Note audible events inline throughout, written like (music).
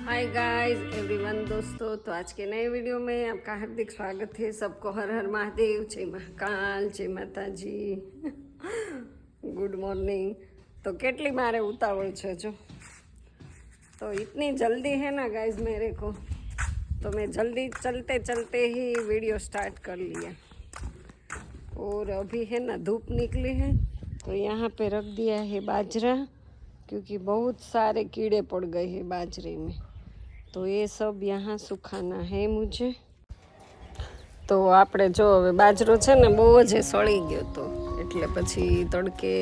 Hi guys everyone दोस्तों तो आज के नए वीडियो में आपका हार्दिक स्वागत है सबको हर हर महादेव जय महाकाल जय माता जी गुड मॉर्निंग तो કેટલી મારે ઉતાવળ છે જો तो इतनी जल्दी है ना गाइस मेरे को तो मैं जल्दी चलते चलते ही वीडियो स्टार्ट कर लिया और अभी है ना धूप निकली है तो यहाँ पे रख दिया है बाजरा क्योंकि बहुत सारे कीड़े पड़ गए हैं बाजरे में तो ये सब यहाँ सुखाना है मुझे તો આપણે જો હવે બાજરો છે ને બહુ જ સળી ગયો તો એટલે પછી તડકે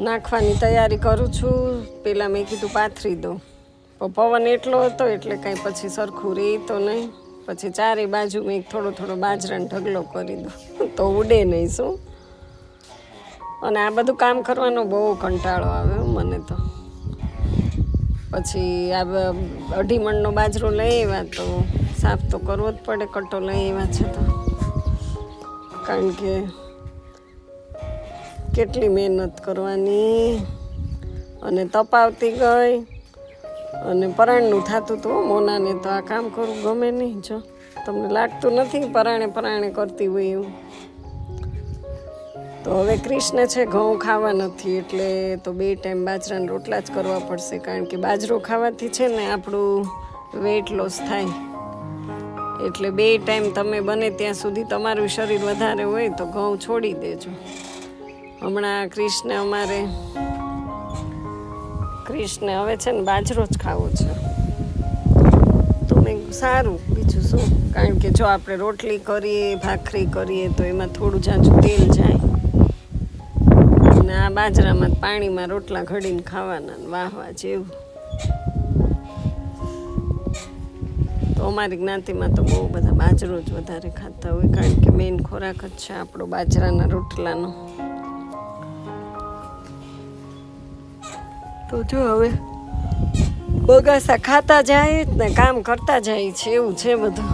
નાખવાની તૈયારી કરું છું પહેલાં મેં કીધું પાથરી દઉં પણ પવન એટલો હતો એટલે કાંઈ પછી સરખું રહે તો નહીં પછી ચારે બાજુ મેં થોડો થોડો બાજરાનો ઢગલો કરી દઉં તો ઉડે નહીં શું અને આ બધું કામ કરવાનો બહુ કંટાળો આવે હો મને તો પછી આ અઢી મણનો બાજરો લઈ આવ્યા તો સાફ તો કરવો જ પડે કટ્ટો લઈ આવ્યા છે તો. કારણ કે કેટલી મહેનત કરવાની. અને તપાવતી ગઈ. અને પરાણનું થતું હતું મોનાને તો આ કામ કરવું ગમે નહીં જો. તમને લાગતું નથી પરાણે પરાણે કરતી હોય એવું? તો હવે કૃષ્ણ છે, ઘઉં ખાવા નથી, એટલે તો બે ટાઈમ બાજરાના રોટલા જ કરવા પડશે, કારણ કે બાજરો ખાવાથી છે ને આપણું વેટ લોસ થાય. એટલે બે ટાઈમ તમે બને ત્યાં સુધી તમારું શરીર વધારે હોય તો ઘઉં છોડી દેજો. હમણાં કૃષ્ણ અમારે, કૃષ્ણ હવે છે ને બાજરો જ ખાવો છે. તો મેં સારું, બીજું શું? કારણ કે જો આપણે રોટલી કરીએ, ભાખરી કરીએ, તો એમાં થોડું જાજુ તેલ જાય. આ બાજરામાં પાણીમાં રોટલા ઘડીને ખાવાના વાહવા જેવું. તો અમારી જ્ઞાતિમાં તો બહુ બધા બાજરો જ વધારે ખાતા હોય, કારણ કે મેઇન ખોરાક જ છે આપણો બાજરાના રોટલાનો. તો જો હવે બગાસા ખાતા જાય ને, કામ કરતા જાય છે, એવું છે બધું.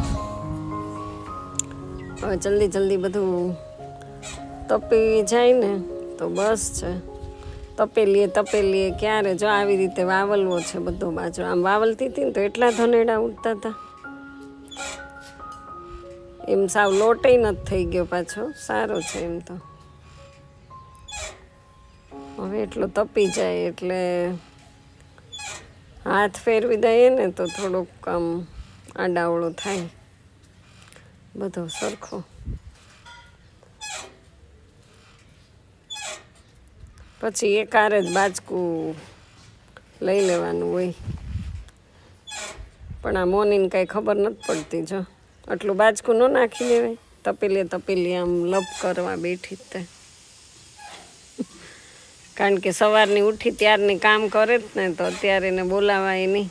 હવે જલ્દી જલ્દી બધું તપી જાય ને તો બસ છે. તપેલીએ તપેલીએ ક્યારે જો આવી રીતે વાવલવો છે બધો બાજુ આમ વાવલતી હતી ને તો એટલા ધનેડા ઉઠતા હતા. એમ સાવ લોટે નથી થઈ ગયો પાછો. સારો છે એમ તો. હવે એટલો તપી જાય એટલે હાથ ફેરવી દઈએ ને તો થોડુંક આમ આડાવળો થાય. બધો સરખો. પછી એકાર જ બાજકું લઈ લેવાનું હોય. પણ આ મોનીને કાંઈ ખબર નથી પડતી જો. આટલું બાજકું ન નાખી દેવાય. તપેલીએ તપેલી આમ લપ કરવા બેઠી તે. કારણ કે સવારની ઉઠી ત્યારની કામ કરે જ ને તો અત્યારે એને બોલાવાય નહીં.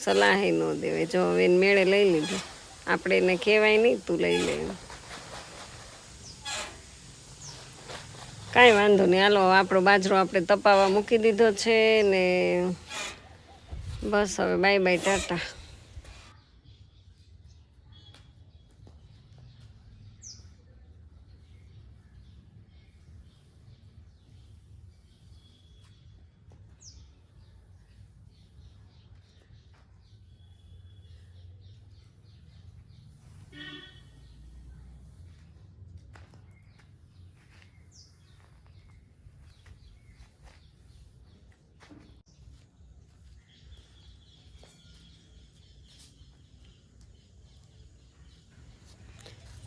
સલાહે ન દેવાય. જો હવે એને મેળે લઈ લીધી. આપણે એને કહેવાય નહીં તું લઈ લે કાંઈ વાંધો નહીં. હાલો, આપણો બાજરો આપણે તપાવવા મૂકી દીધો છે ને બસ હવે બાય બાય ટાટા.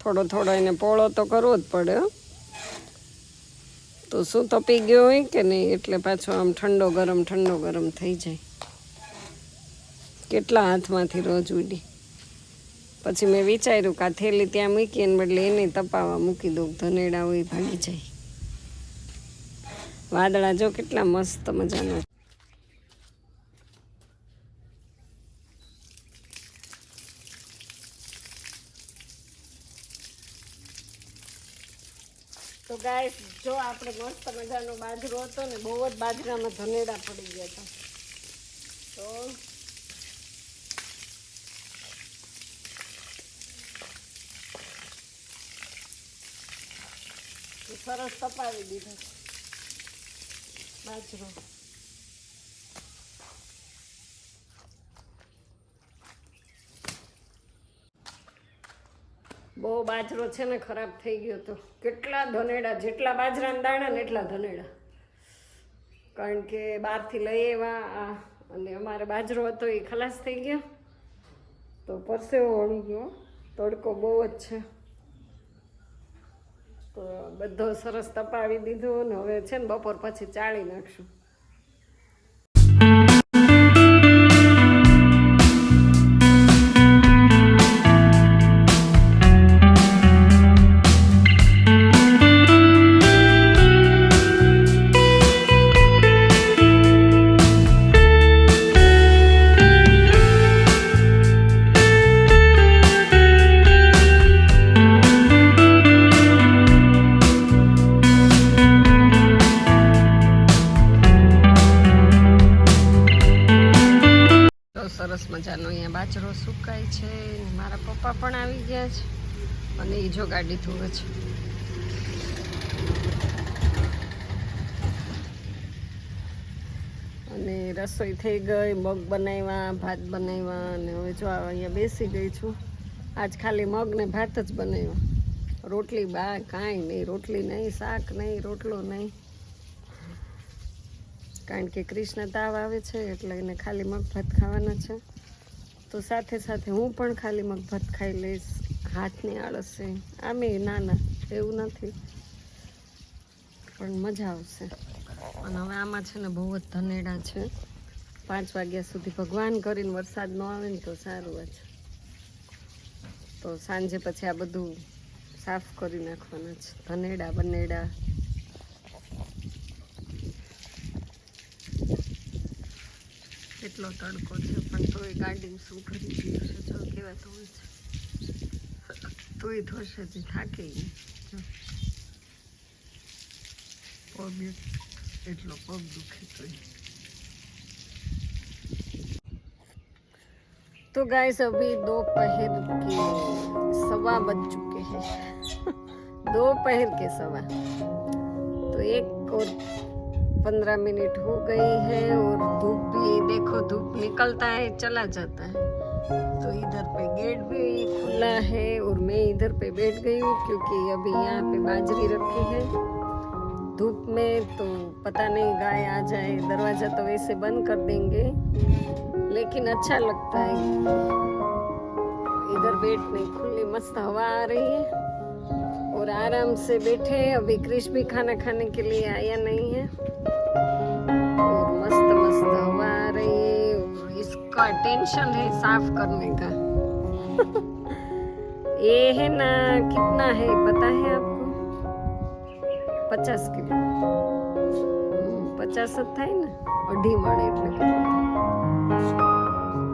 થોડો થોડો એને પોળો તો કરવો જ પડે તો શું તપી ગયો હોય કે નહીં? એટલે પાછો આમ ઠંડો ગરમ ઠંડો ગરમ થઈ જાય. કેટલા હાથમાંથી રોજ ઉડી. પછી મેં વિચાર્યું કે આ થેલી ત્યાં મૂકી એને બદલે એને તપાવવા મૂકી દઉં, ધનેડા હોય ભાગી જાય. વાદળા જો કેટલા મસ્ત મજાના તો ગાય જો આપણે મસ્ત મજાનો બાજરો હતો ને, બહુ જ બાજરામાં ધનેડા પડી ગયા હતા. તો સરસ તપાવી દીધો બાજરો. બહુ બાજરો છે ને ખરાબ થઈ ગયો તો. કેટલા ધનેડા, જેટલા બાજરાના દાણા ને એટલા ધનેડા. કારણ કે બહારથી લઈ આવ્યા અને અમારે બાજરો હતો એ ખલાસ થઈ ગયો. તો પરસેવો વળી ગયો. તડકો બહુ જ છે. તો બધો સરસ તપાવી દીધો ને હવે છે ને બપોર પછી ચાળી નાખશું. સરસ મજાનો અહીંયા બાજરો સુકાય છે મારા પપ્પા પણ આવી ગયા છે અને એ જો ગાડી ધોવે છે. અને રસોઈ થઈ ગઈ, મગ બનાવ્યા, ભાત બનાવ્યા અને હવે જો અહીંયા બેસી ગઈ છું. આજ ખાલી મગ ને ભાત જ બનાવ્યો. રોટલી બા કાંઈ નહીં, રોટલી નહીં, શાક નહીં, રોટલો નહીં. કારણ કે કૃષ્ણ તાવ આવે છે એટલે એને ખાલી મગભાત ખાવાના છે. તો સાથે સાથે હું પણ ખાલી મગભાત ખાઈ લઈશ. હાથની આળસે આમે ના ના એવું નથી. પણ મજા આવશે. અને હવે આમાં છે ને બહુ જ ધનેડા છે. પાંચ વાગ્યા સુધી ભગવાન કરીને વરસાદ ન આવે ને તો સારું જ તો સાંજે પછી આ બધું સાફ કરી નાખવાના છે. ધનેડા, બનેડા. કેટલો તડકો છે પણ તોય ગાડી શું કરી દીધું છે જો કેવા ધોઈ છે તોય ધોશે જ થાકી ગઈ જો. પગ એટ- એટલો પગ દુખે તોય तो गाइस अभी दोपहर के सवा बज चुके हैं दोपहर के सवा तो एक और पंद्रह मिनट हो गई है और धूप भी, देखो, धूप निकलता है, चला जाता है। तो इधर पे गेट भी खुला है और मैं इधर पे बैठ गई हूँ क्योंकि अभी यहाँ पे बाजरी रखी है। धूप में तो पता नहीं, गाय आ जाए, दरवाज़ा तो वैसे बंद कर देंगे, लेकिन अच्छा लगता है। इधर बैठने खुली मस्त हवा आ रही है और आराम से बैठे। अभी क्रिश भी खाना खाने के लिए आया नहीं। मस्त मस्त हवा आ रही है और इसका टेंशन है साफ करने का (laughs) ये है ना कितना है पता है आपको પચાસ કિલો હમ, પચાસ જ થાય ને અઢી મણ એટલે કેટલું થાય?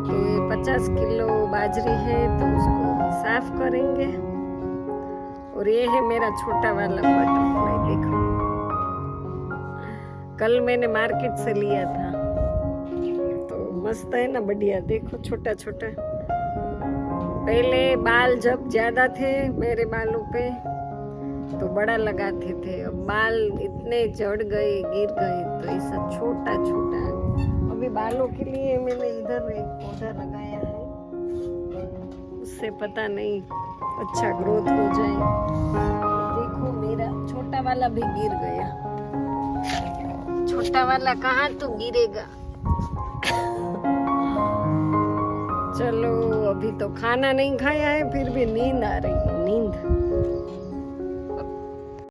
तो ये पचास किलो बाजरी है तो उसको अभी साफ करेंगे और ये है मेरा छोटा वाला बटरफ्लाई देखो कल मैंने मार्केट से लिया था तो मस्त है ना बढ़िया, देखो छोटा छोटा पहले बाल जब ज़्यादा थे मेरे बालों पे तो बड़ा लगाते थे। अब बाल इतने चढ़ गए, गिर गए तो ऐसा छोटा छोटा अभी बालों के लिए मैंने इधर एक पौधा लगाया है। उससे पता नहीं अच्छा ग्रोथ हो जाए। देखो मेरा छोटा वाला भी गिर गया। छोटा वाला कहाँ तो गिरेगा? चलो अभी तो खाना नहीं खाया है फिर भी नींद आ रही है नींद